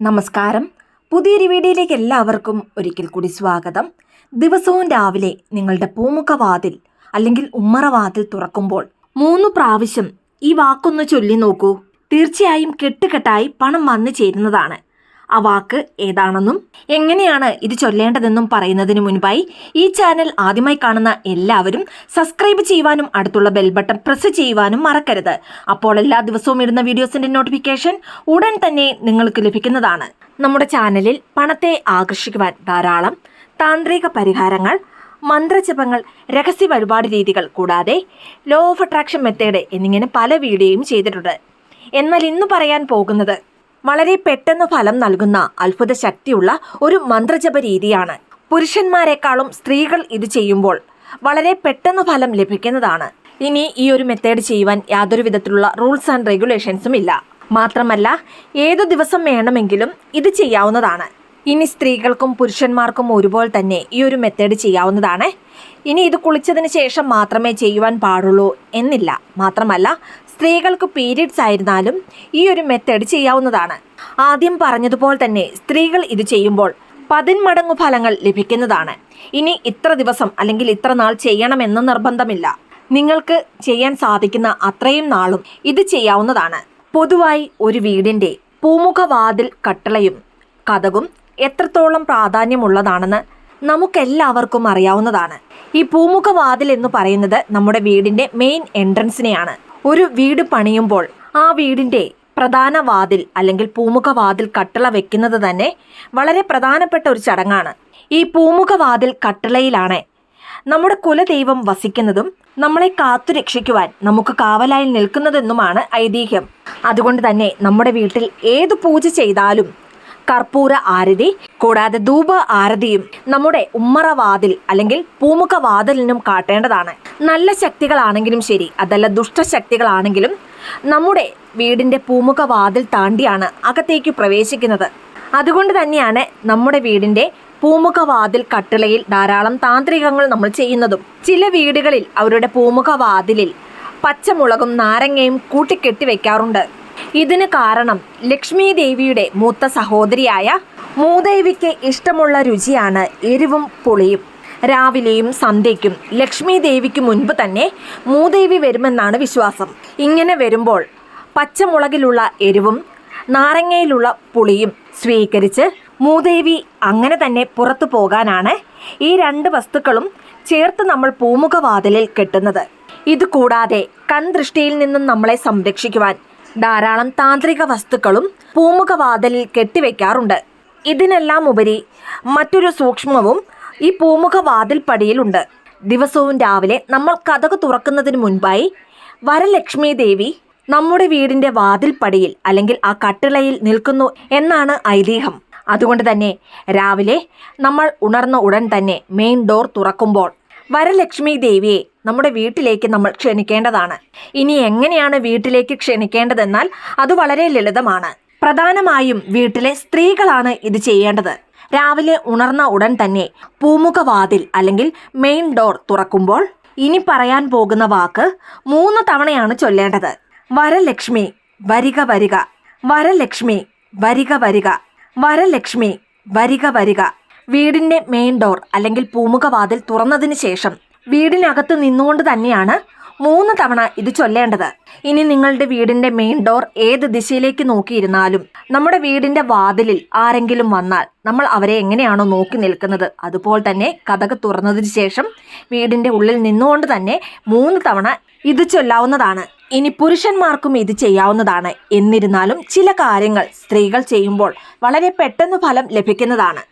നമസ്കാരം. പുതിയൊരു വീഡിയോയിലേക്ക് എല്ലാവർക്കും ഒരിക്കൽ കൂടി സ്വാഗതം. ദിവസവും രാവിലെ നിങ്ങളുടെ പൂമുഖവാതിൽ അല്ലെങ്കിൽ ഉമ്മറവാതിൽ തുറക്കുമ്പോൾ മൂന്ന് പ്രാവശ്യം ഈ വാക്കൊന്ന് ചൊല്ലി നോക്കൂ. തീർച്ചയായും കെട്ടുകെട്ടായി പണം വന്നു ചേരുന്നതാണ്. ആ വാക്ക് ഏതാണെന്നും എങ്ങനെയാണ് ഇത് ചൊല്ലേണ്ടതെന്നും പറയുന്നതിന് മുൻപായി ഈ ചാനൽ ആദ്യമായി കാണുന്ന എല്ലാവരും സബ്സ്ക്രൈബ് ചെയ്യുവാനും അടുത്തുള്ള ബെൽ ബട്ടൺ പ്രസ് ചെയ്യുവാനും മറക്കരുത്. അപ്പോൾ എല്ലാ ദിവസവും ഇടുന്ന വീഡിയോസിന്റെ നോട്ടിഫിക്കേഷൻ ഉടൻ തന്നെ നിങ്ങൾക്ക് ലഭിക്കുന്നതാണ്. നമ്മുടെ ചാനലിൽ പണത്തെ ആകർഷിക്കുവാൻ ധാരാളം താന്ത്രിക പരിഹാരങ്ങൾ മന്ത്രജപങ്ങൾ രഹസ്യ വഴിപാട് രീതികൾ കൂടാതെ ലോ ഓഫ് അട്രാക്ഷൻ മെത്തേഡ് എന്നിങ്ങനെ പല വീഡിയോയും ചെയ്തിട്ടുണ്ട്. എന്നാൽ ഇന്ന് പറയാൻ പോകുന്നത് വളരെ പെട്ടെന്ന് ഫലം നൽകുന്ന അത്ഭുത ശക്തിയുള്ള ഒരു മന്ത്രജപ രീതിയാണ് പുരുഷന്മാരെക്കാളും സ്ത്രീകൾ ഇത് ചെയ്യുമ്പോൾ വളരെ പെട്ടെന്ന് ഫലം ലഭിക്കുന്നതാണ്. ഇനി ഈ ഒരു മെത്തേഡ് ചെയ്യുവാൻ യാതൊരു വിധത്തിലുള്ള റൂൾസ് ആൻഡ് റെഗുലേഷൻസും ഇല്ല. മാത്രമല്ല ഏതു ദിവസം വേണമെങ്കിലും ഇത് ചെയ്യാവുന്നതാണ്. ഇനി സ്ത്രീകൾക്കും പുരുഷന്മാർക്കും ഒരുപോലെ തന്നെ ഈ ഒരു മെത്തേഡ് ചെയ്യാവുന്നതാണ്. ഇനി ഇത് കുളിച്ചതിന് ശേഷം മാത്രമേ ചെയ്യുവാൻ പാടുള്ളൂ എന്നില്ല. മാത്രമല്ല സ്ത്രീകൾക്ക് പീരിയഡ്സ് ആയിരുന്നാലും ഈ ഒരു മെത്തേഡ് ചെയ്യാവുന്നതാണ്. ആദ്യം പറഞ്ഞതുപോലെ തന്നെ സ്ത്രീകൾ ഇത് ചെയ്യുമ്പോൾ പതിന്മടങ്ങു ഫലങ്ങൾ ലഭിക്കുന്നതാണ്. ഇനി ഇത്ര ദിവസം അല്ലെങ്കിൽ ഇത്ര നാൾ ചെയ്യണമെന്ന് നിർബന്ധമില്ല. നിങ്ങൾക്ക് ചെയ്യാൻ സാധിക്കുന്ന അത്രയും നാളും ഇത് ചെയ്യാവുന്നതാണ്. പൊതുവായി ഒരു വീടിന്റെ പൂമുഖവാതിൽ കട്ടളയും കഥകും എത്രത്തോളം പ്രാധാന്യമുള്ളതാണെന്ന് നമുക്കെല്ലാവർക്കും അറിയാവുന്നതാണ്. ഈ പൂമുഖവാതിൽ എന്ന് പറയുന്നത് നമ്മുടെ വീടിന്റെ മെയിൻ എൻട്രൻസിനെയാണ് ഒരു വീട് പണിയുമ്പോൾ ആ വീടിന്റെ പ്രധാന വാതിൽ അല്ലെങ്കിൽ പൂമുഖ വാതിൽ കട്ടള വെക്കുന്നത് തന്നെ വളരെ പ്രധാനപ്പെട്ട ഒരു ചടങ്ങാണ്. ഈ പൂമുഖ വാതിൽ കട്ടളയിലാണ് നമ്മുടെ കുലദൈവം വസിക്കുന്നതും നമ്മളെ കാത്തു രക്ഷിക്കുവാൻ നമുക്ക് കാവലായി നിൽക്കുന്നതെന്നുമാണ് ഐതിഹ്യം. അതുകൊണ്ട് തന്നെ നമ്മുടെ വീട്ടിൽ ഏത് പൂജ ചെയ്താലും കർപ്പൂര ആരതി കൂടാതെ ധൂപ ആരതിയും നമ്മുടെ ഉമ്മറ വാതിൽ അല്ലെങ്കിൽ പൂമുഖ വാതിലിനും കാട്ടേണ്ടതാണ്. നല്ല ശക്തികളാണെങ്കിലും ശരി അതല്ല ദുഷ്ടശക്തികളാണെങ്കിലും നമ്മുടെ വീടിന്റെ പൂമുഖ വാതിൽ താണ്ടിയാണ് അകത്തേക്ക് പ്രവേശിക്കുന്നത്. അതുകൊണ്ട് തന്നെയാണ് നമ്മുടെ വീടിന്റെ പൂമുഖ വാതിൽ കട്ടിളയിൽ ധാരാളം താന്ത്രികങ്ങൾ നമ്മൾ ചെയ്യുന്നതും. ചില വീടുകളിൽ അവരുടെ പൂമുഖ വാതിലിൽ പച്ചമുളകും നാരങ്ങയും കൂട്ടിക്കെട്ടി വെക്കാറുണ്ട്. ഇതിന് കാരണം ലക്ഷ്മി ദേവിയുടെ മൂത്ത സഹോദരിയായ മൂദേവിക്ക് ഇഷ്ടമുള്ള രുചിയാണ് എരിവും പുളിയും. രാവിലെയും സന്ധ്യയ്ക്കും ലക്ഷ്മി ദേവിക്ക് മുൻപ് തന്നെ മൂദേവി വരുമെന്നാണ് വിശ്വാസം. ഇങ്ങനെ വരുമ്പോൾ പച്ചമുളകിലുള്ള എരിവും നാരങ്ങയിലുള്ള പുളിയും സ്വീകരിച്ച് മൂദേവി അങ്ങനെ തന്നെ പുറത്തു പോകാനാണ് ഈ രണ്ട് വസ്തുക്കളും ചേർത്ത് നമ്മൾ പൂമുഖവാതിലിൽ കെട്ടുന്നത്. ഇതുകൂടാതെ കൺദൃഷ്ടിയിൽ നിന്നും നമ്മളെ സംരക്ഷിക്കുവാൻ ധാരാളം താന്ത്രിക വസ്തുക്കളും പൂമുഖവാതിലിൽ കെട്ടിവെക്കാറുണ്ട്. ഇതിനെല്ലാം ഉപരി മറ്റൊരു സൂക്ഷ്മവും ഈ പൂമുഖവാതിൽ പടിയിലുണ്ട്. ദിവസവും രാവിലെ നമ്മൾ കഥക് തുറക്കുന്നതിന് മുൻപായി വരലക്ഷ്മി ദേവി നമ്മുടെ വീടിന്റെ വാതിൽപ്പടിയിൽ അല്ലെങ്കിൽ ആ കട്ടിളയിൽ നിൽക്കുന്നു എന്നാണ് ഐതിഹ്യം. അതുകൊണ്ട് തന്നെ രാവിലെ നമ്മൾ ഉണർന്ന ഉടൻ തന്നെ മെയിൻ ഡോർ തുറക്കുമ്പോൾ വരലക്ഷ്മി ദേവിയെ നമ്മുടെ വീട്ടിലേക്ക് നമ്മൾ ക്ഷണിക്കേണ്ടതാണ്. ഇനി എങ്ങനെയാണ് വീട്ടിലേക്ക് ക്ഷണിക്കേണ്ടതെന്നാൽ അത് വളരെ ലളിതമാണ്. പ്രധാനമായും വീട്ടിലെ സ്ത്രീകളാണ് ഇത് ചെയ്യേണ്ടത്. രാവിലെ ഉണർന്ന ഉടൻ തന്നെ പൂമുഖവാതിൽ അല്ലെങ്കിൽ മെയിൻ ഡോർ തുറക്കുമ്പോൾ ഇനി പറയാൻ പോകുന്ന വാക്ക് മൂന്ന് തവണയാണ് ചൊല്ലേണ്ടത്. വരലക്ഷ്മി വരിക വരിക. വരലക്ഷ്മി വരിക വരിക. വരലക്ഷ്മി വരിക വരിക. വീടിന്റെ മെയിൻ ഡോർ അല്ലെങ്കിൽ പൂമുഖവാതിൽ തുറന്നതിന് ശേഷം വീടിനകത്ത് നിന്നുകൊണ്ട് തന്നെയാണ് മൂന്ന് തവണ ഇത് ചൊല്ലേണ്ടത്. ഇനി നിങ്ങളുടെ വീടിന്റെ മെയിൻ ഡോർ ഏത് ദിശയിലേക്ക് നോക്കിയിരുന്നാലും നമ്മുടെ വീടിന്റെ വാതിലിൽ ആരെങ്കിലും വന്നാൽ നമ്മൾ അവരെ എങ്ങനെയാണോ നോക്കി നിൽക്കുന്നത്. അതുപോലെ തന്നെ കഥക് തുറന്നതിന് ശേഷം വീടിന്റെ ഉള്ളിൽ നിന്നുകൊണ്ട് തന്നെ മൂന്ന് തവണ ഇത് ചൊല്ലാവുന്നതാണ്. ഇനി പുരുഷന്മാർക്കും ഇത് ചെയ്യാവുന്നതാണ്. എന്നിരുന്നാലും ചില കാര്യങ്ങൾ സ്ത്രീകൾ ചെയ്യുമ്പോൾ വളരെ പെട്ടെന്ന് ഫലം ലഭിക്കുന്നതാണ്.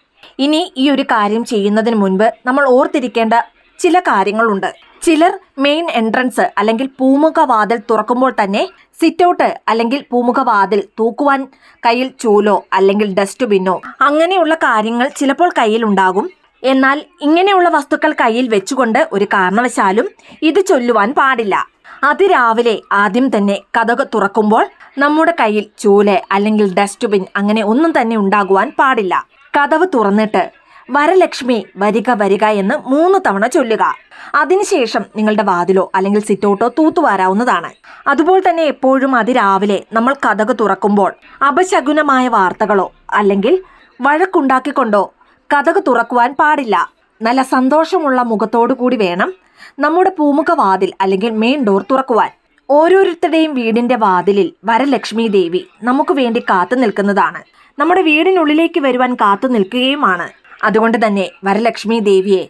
ഇനി ഈ ഒരു കാര്യം ചെയ്യുന്നതിന് മുൻപ് നമ്മൾ ഓർത്തിരിക്കേണ്ട ചില കാര്യങ്ങളുണ്ട്. ചിലർ മെയിൻ എൻട്രൻസ് അല്ലെങ്കിൽ പൂമുഖ വാതിൽ തുറക്കുമ്പോൾ തന്നെ സിറ്റൗട്ട് അല്ലെങ്കിൽ പൂമുഖ വാതിൽ തൂക്കുവാൻ കയ്യിൽ ചൂലോ അല്ലെങ്കിൽ ഡസ്റ്റ്ബിന്നോ അങ്ങനെയുള്ള കാര്യങ്ങൾ ചിലപ്പോൾ കയ്യിൽ ഉണ്ടാകും. എന്നാൽ ഇങ്ങനെയുള്ള വസ്തുക്കൾ കയ്യിൽ വെച്ചുകൊണ്ട് ഒരു കാരണവശാലും ഇത് ചൊല്ലുവാൻ പാടില്ല. അതിരാവിലെ ആദ്യം തന്നെ കഥക് തുറക്കുമ്പോൾ നമ്മുടെ കയ്യിൽ ചൂൽ അല്ലെങ്കിൽ ഡസ്റ്റ്ബിൻ അങ്ങനെ ഒന്നും തന്നെ ഉണ്ടാകുവാൻ പാടില്ല. കഥവ് തുറന്നിട്ട് വരലക്ഷ്മി വരിക വരിക എന്ന് മൂന്ന് തവണ ചൊല്ലുക. അതിനുശേഷം നിങ്ങളുടെ വാതിലോ അല്ലെങ്കിൽ സിറ്റൗട്ടോ തൂത്തുവാരാവുന്നതാണ്. അതുപോലെ തന്നെ എപ്പോഴും അതിരാവിലെ നമ്മൾ കഥക് തുറക്കുമ്പോൾ അപശകുനമായ വാർത്തകളോ അല്ലെങ്കിൽ വഴക്കുണ്ടാക്കിക്കൊണ്ടോ കഥക് തുറക്കുവാൻ പാടില്ല. നല്ല സന്തോഷമുള്ള മുഖത്തോടു കൂടി വേണം നമ്മുടെ പൂമുഖ വാതിൽ അല്ലെങ്കിൽ മെയിൻ ഡോർ തുറക്കുവാൻ. ഓരോരുത്തരുടെയും വീടിന്റെ വാതിലിൽ വരലക്ഷ്മി ദേവി നമുക്ക് വേണ്ടി കാത്തു നിൽക്കുന്നതാണ്. നമ്മുടെ വീടിനുള്ളിലേക്ക് വരുവാൻ കാത്തു നിൽക്കുകയുമാണ്. അതുകൊണ്ട് തന്നെ വരലക്ഷ്മി ദേവിയെ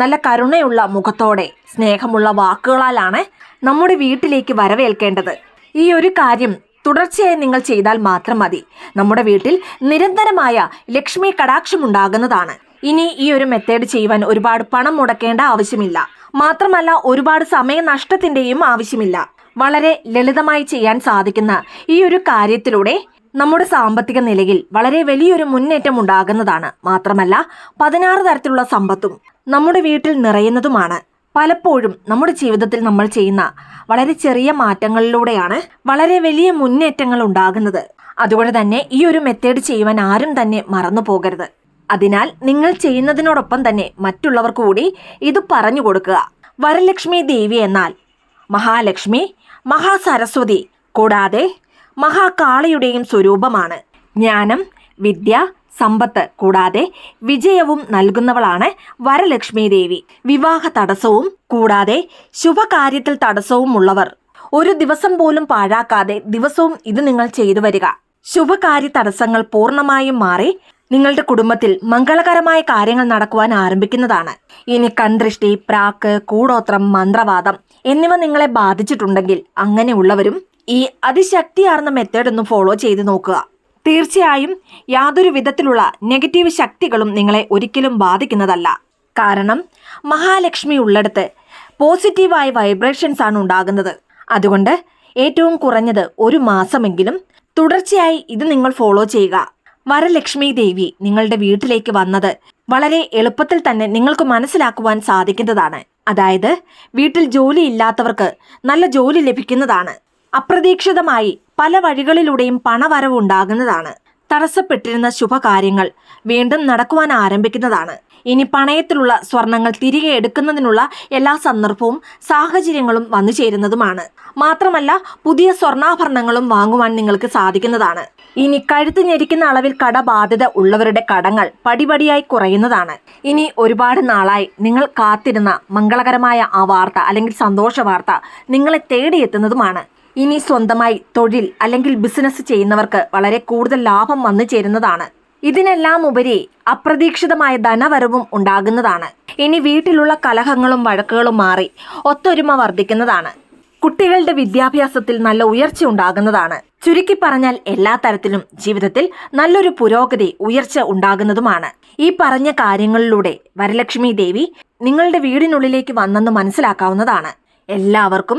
നല്ല കരുണയുള്ള മുഖത്തോടെ സ്നേഹമുള്ള വാക്കുകളാലാണ് നമ്മുടെ വീട്ടിലേക്ക് വരവേൽക്കേണ്ടത്. ഈ ഒരു കാര്യം തുടർച്ചയായി നിങ്ങൾ ചെയ്താൽ മാത്രം മതി. നമ്മുടെ വീട്ടിൽ നിരന്തരമായ ലക്ഷ്മി കടാക്ഷം ഉണ്ടാകുന്നതാണ്. ഇനി ഈ ഒരു മെത്തേഡ് ചെയ്യുവാൻ ഒരുപാട് പണം മുടക്കേണ്ട ആവശ്യമില്ല. മാത്രമല്ല ഒരുപാട് സമയനഷ്ടത്തിന്റെയും ആവശ്യമില്ല. വളരെ ലളിതമായി ചെയ്യാൻ സാധിക്കുന്ന ഈ ഒരു കാര്യത്തിലൂടെ നമ്മുടെ സാമ്പത്തിക നിലയിൽ വളരെ വലിയൊരു മുന്നേറ്റം ഉണ്ടാകുന്നതാണ്. മാത്രമല്ല പതിനാറ് തരത്തിലുള്ള സമ്പത്തും നമ്മുടെ വീട്ടിൽ നിറയുന്നതുമാണ്. പലപ്പോഴും നമ്മുടെ ജീവിതത്തിൽ നമ്മൾ ചെയ്യുന്ന വളരെ ചെറിയ മാറ്റങ്ങളിലൂടെയാണ് വളരെ വലിയ മുന്നേറ്റങ്ങൾ ഉണ്ടാകുന്നത്. അതുകൊണ്ട് തന്നെ ഈ ഒരു മെത്തേഡ് ചെയ്യുവാൻ ആരും തന്നെ മറന്നു പോകരുത്. അതിനാൽ നിങ്ങൾ ചെയ്യുന്നതിനോടൊപ്പം തന്നെ മറ്റുള്ളവർക്ക് കൂടി ഇത് പറഞ്ഞു കൊടുക്കുക. വരലക്ഷ്മി ദേവി എന്നാൽ മഹാലക്ഷ്മി മഹാസരസ്വതി കൂടാതെ മഹാകാളിയുടെയും സ്വരൂപമാണ്. ജ്ഞാനം വിദ്യ സമ്പത്ത് കൂടാതെ വിജയവും നൽകുന്നവളാണ് വരലക്ഷ്മി ദേവി. വിവാഹ തടസ്സവും കൂടാതെ ശുഭകാര്യത്തിൽ തടസ്സവും ഉള്ളവർ. ഒരു ദിവസം പോലും പാഴാക്കാതെ ദിവസവും ഇത് നിങ്ങൾ ചെയ്തു വരിക. ശുഭകാര്യ തടസ്സങ്ങൾ പൂർണമായും മാറി നിങ്ങളുടെ കുടുംബത്തിൽ മംഗളകരമായ കാര്യങ്ങൾ നടക്കുവാൻ ആരംഭിക്കുന്നതാണ്. ഇനി കൺദൃഷ്ടി പ്രാക്ക് കൂടോത്രം മന്ത്രവാദം എന്നിവ നിങ്ങളെ ബാധിച്ചിട്ടുണ്ടെങ്കിൽ അങ്ങനെയുള്ളവരും ഈ അതിശക്തിയാർന്ന മെത്തേഡ് ഒന്ന് ഫോളോ ചെയ്ത് നോക്കുക. തീർച്ചയായും യാതൊരു വിധത്തിലുള്ള നെഗറ്റീവ് ശക്തികളും നിങ്ങളെ ഒരിക്കലും ബാധിക്കുന്നതല്ല. കാരണം മഹാലക്ഷ്മി ഉള്ളിടത്ത് പോസിറ്റീവായ വൈബ്രേഷൻസ് ആണ് ഉണ്ടാകുന്നത്. അതുകൊണ്ട് ഏറ്റവും കുറഞ്ഞത് ഒരു മാസമെങ്കിലും തുടർച്ചയായി ഇത് നിങ്ങൾ ഫോളോ ചെയ്യുക. വരലക്ഷ്മി ദേവി നിങ്ങളുടെ വീട്ടിലേക്ക് വന്നത് വളരെ എളുപ്പത്തിൽ തന്നെ നിങ്ങൾക്ക് മനസ്സിലാക്കുവാൻ സാധിക്കുന്നതാണ്. അതായത് വീട്ടിൽ ജോലി ഇല്ലാത്തവർക്ക് നല്ല ജോലി ലഭിക്കുന്നതാണ്. അപ്രതീക്ഷിതമായി പല വഴികളിലൂടെയും പണവരവ് ഉണ്ടാകുന്നതാണ് തടസ്സപ്പെട്ടിരുന്ന ശുഭകാര്യങ്ങൾ വീണ്ടും നടക്കുവാൻ ആരംഭിക്കുന്നതാണ്. ഇനി പണയത്തിലുള്ള സ്വർണങ്ങൾ തിരികെ എടുക്കുന്നതിനുള്ള എല്ലാ സന്ദർഭവും സാഹചര്യങ്ങളും വന്നു ചേരുന്നതുമാണ്. മാത്രമല്ല പുതിയ സ്വർണാഭരണങ്ങളും വാങ്ങുവാൻ നിങ്ങൾക്ക് സാധിക്കുന്നതാണ്. ഇനി കഴുത്ത് ഞെരിക്കുന്ന അളവിൽ കടബാധ്യത ഉള്ളവരുടെ കടങ്ങൾ പടിപടിയായി കുറയുന്നതാണ്. ഇനി ഒരുപാട് നാളായി നിങ്ങൾ കാത്തിരുന്ന മംഗളകരമായ ആ വാർത്ത അല്ലെങ്കിൽ സന്തോഷ വാർത്ത നിങ്ങളെ തേടിയെത്തുന്നതുമാണ്. ഇനി സ്വന്തമായി തൊഴിൽ അല്ലെങ്കിൽ ബിസിനസ് ചെയ്യുന്നവർക്ക് വളരെ കൂടുതൽ ലാഭം വന്നു ചേരുന്നതാണ്. ഇതിനെല്ലാം ഉപരി അപ്രതീക്ഷിതമായ ധനവരവും ഉണ്ടാകുന്നതാണ്. ഇനി വീട്ടിലുള്ള കലഹങ്ങളും വഴക്കുകളും മാറി ഒത്തൊരുമ വർദ്ധിക്കുന്നതാണ്. കുട്ടികളുടെ വിദ്യാഭ്യാസത്തിൽ നല്ല ഉയർച്ച ഉണ്ടാകുന്നതാണ്. ചുരുക്കി പറഞ്ഞാൽ എല്ലാ തരത്തിലും ജീവിതത്തിൽ നല്ലൊരു പുരോഗതി ഉയർച്ച ഉണ്ടാകുന്നതുമാണ്. ഈ പറഞ്ഞ കാര്യങ്ങളിലൂടെ വരലക്ഷ്മി ദേവി നിങ്ങളുടെ വീടിനുള്ളിലേക്ക് വന്നെന്ന് മനസ്സിലാക്കാവുന്നതാണ്. എല്ലാവർക്കും